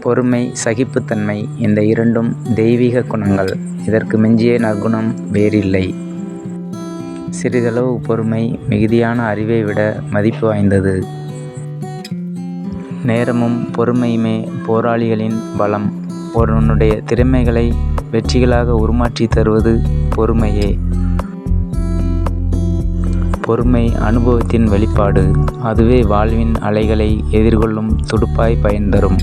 பொறுமை சகிப்புத்தன்மை இந்த இரண்டும் தெய்வீக குணங்கள். இதற்கு மிஞ்சிய நற்குணம் வேறில்லை. சிறிதளவு பொறுமை மிகுதியான அறிவை விட மதிப்பு வாய்ந்தது. நேரமும் பொறுமையுமே போராளிகளின் பலம். ஒருவனுடைய திறமைகளை வெற்றிகளாக உருமாற்றித் தருவது பொறுமையே. பொறுமை அனுபவத்தின் வெளிப்பாடு. அதுவே வாழ்வின் அலைகளை எதிர்கொள்ளும் துடுப்பாய் பயன் தரும்.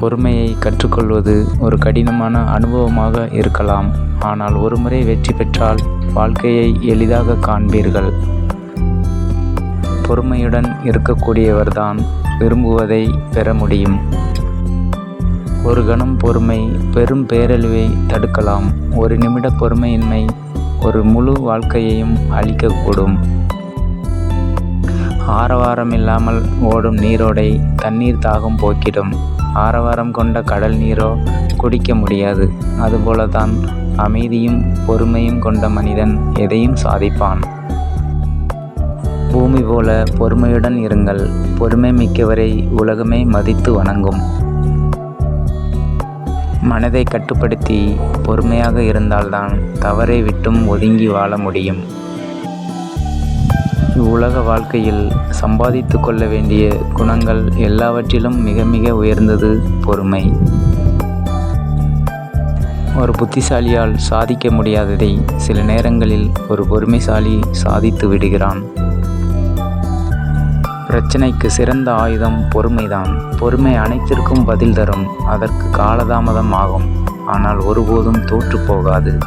பொறுமையை கற்றுக்கொள்வது ஒரு கடினமான அனுபவமாக இருக்கலாம். ஆனால் ஒருமுறை வெற்றி பெற்றால் வாழ்க்கையை எளிதாக காண்பீர்கள். பொறுமையுடன் இருக்கக்கூடியவர்தான் விரும்புவதை பெற முடியும். ஒரு கணம் பொறுமை பெரும் பேரழிவை தடுக்கலாம். ஒரு நிமிட பொறுமையின்மை ஒரு முழு வாழ்க்கையையும் அழிக்கக்கூடும். ஆரவாரம் இல்லாமல் ஓடும் நீரோடை தண்ணீர் தாகம் போக்கிடும். ஆரவாரம் கொண்ட கடல் நீரோ குடிக்க முடியாது. அதுபோல தான் அமைதியும் பொறுமையும் கொண்ட மனிதன் எதையும் சாதிப்பான். பூமி போல பொறுமையுடன் இருங்கள். பொறுமை மிக்கவரை உலகமே மதித்து வணங்கும். மனதை கட்டுப்படுத்தி பொறுமையாக இருந்தால்தான் தவறை விட்டும் ஒதுங்கி வாழ முடியும். உலக வாழ்க்கையில் சம்பாதித்து கொள்ள வேண்டிய குணங்கள் எல்லாவற்றிலும் மிக மிக உயர்ந்தது பொறுமை. ஒரு புத்திசாலியால் சாதிக்க முடியாததை சில நேரங்களில் ஒரு பொறுமைசாலி சாதித்து விடுகிறான். பிரச்சனைக்கு சிறந்த ஆயுதம் பொறுமைதான். பொறுமை அனைத்திற்கும் பதில் தரும். அதற்கு காலதாமதம் ஆகும். ஆனால் ஒருபோதும் தோற்றுப்போகாது போகாது.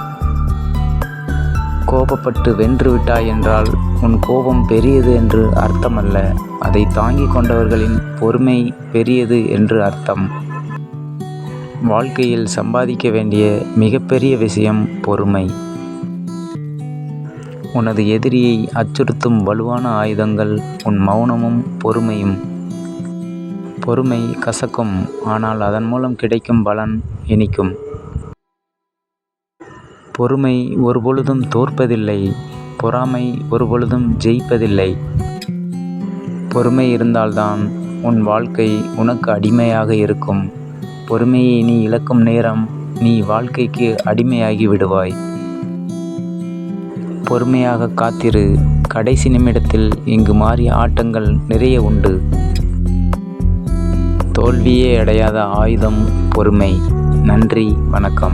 கோபப்பட்டு வென்று விட்டாய் என்றால் உன் கோபம் பெரியது என்று அர்த்தமல்ல. அதைத் தாங்கிக் கொண்டவர்களின் பொறுமை பெரியது என்று அர்த்தம். வாழ்க்கையில் சம்பாதிக்க வேண்டிய மிகப்பெரிய விஷயம் பொறுமை. உனது எதிரியை அச்சுறுத்தும் வலுவான ஆயுதங்கள் உன் மௌனமும் பொறுமையும். பொறுமை கசக்கும். ஆனால் அதன் மூலம் கிடைக்கும் பலன் இனிக்கும். பொறுமை ஒருபொழுதும் தோற்பதில்லை. பொறாமை ஒருபொழுதும் ஜெயிப்பதில்லை. பொறுமை இருந்தால்தான் உன் வாழ்க்கை உனக்கு அடிமையாக இருக்கும். பொறுமையை நீ இழக்கும் நேரம் நீ வாழ்க்கைக்கு அடிமையாகி விடுவாய். பொறுமையாக காத்திரு. கடைசி நிமிடத்தில் இங்கு மாறிய ஆட்டங்கள் நிறைய உண்டு. தோல்வியே அடையாத ஆயுதம் பொறுமை. நன்றி வணக்கம்.